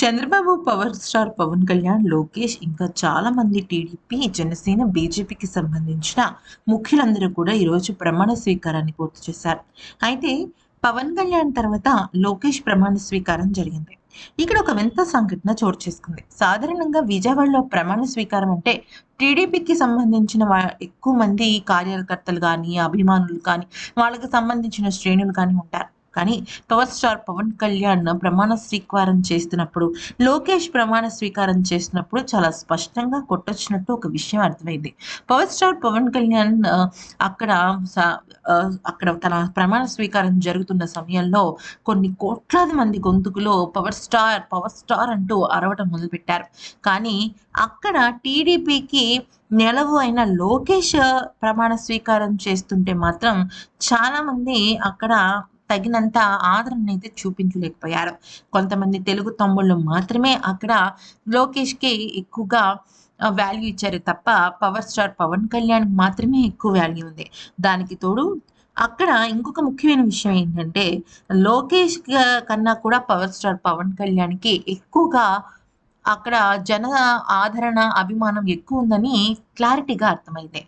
Chandrababu power star Pawan Kalyan Lokesh ఇంకా చాలా మంది టీడీపీ జనసేన బీజేపీకి సంబంధించిన ముఖ్యులందరూ కూడా ఈరోజు ప్రమాణ స్వీకారాన్ని పూర్తి చేశారు. అయితే పవన్ కళ్యాణ్ తర్వాత లోకేష్ ప్రమాణ స్వీకారం జరిగింది. ఇక్కడ ఒక వింత సంఘటన చోటు చేసుకుంది. సాధారణంగా విజయవాడలో ప్రమాణ స్వీకారం అంటే టీడీపీకి సంబంధించిన ఎక్కువ మంది కార్యకర్తలు కానీ అభిమానులు కానీ వాళ్ళకి సంబంధించిన శ్రేణులు కానీ ఉంటారు. కానీ పవర్ స్టార్ పవన్ కళ్యాణ్ ప్రమాణ స్వీకారం చేస్తున్నప్పుడు లోకేష్ ప్రమాణ స్వీకారం చేసినప్పుడు చాలా స్పష్టంగా కొట్టొచ్చినట్టు ఒక విషయం అర్థమైంది. పవర్ స్టార్ పవన్ కళ్యాణ్ అక్కడ అక్కడ తన ప్రమాణ స్వీకారం జరుగుతున్న సమయంలో కొన్ని కోట్లాది మంది గొంతుకులో పవర్ స్టార్ పవర్ స్టార్ అంటూ అరవటం మొదలుపెట్టారు. కానీ అక్కడ టీడీపీకి నెలవు అయిన లోకేష్ ప్రమాణ స్వీకారం చేస్తుంటే మాత్రం చాలా మంది అక్కడ తగినంత ఆదరణ అయితే చూపించలేకపోయారు. కొంతమంది తెలుగు తమ్ముళ్ళు మాత్రమే అక్కడ లోకేష్కి ఎక్కువగా వాల్యూ ఇచ్చారు తప్ప పవర్ స్టార్ పవన్ కళ్యాణ్ మాత్రమే ఎక్కువ వాల్యూ ఉంది. దానికి తోడు అక్కడ ఇంకొక ముఖ్యమైన విషయం ఏంటంటే లోకేష్ కన్నా కూడా పవర్ స్టార్ పవన్ కళ్యాణ్కి ఎక్కువగా అక్కడ జన ఆదరణ అభిమానం ఎక్కువ ఉందని క్లారిటీగా అర్థమైంది.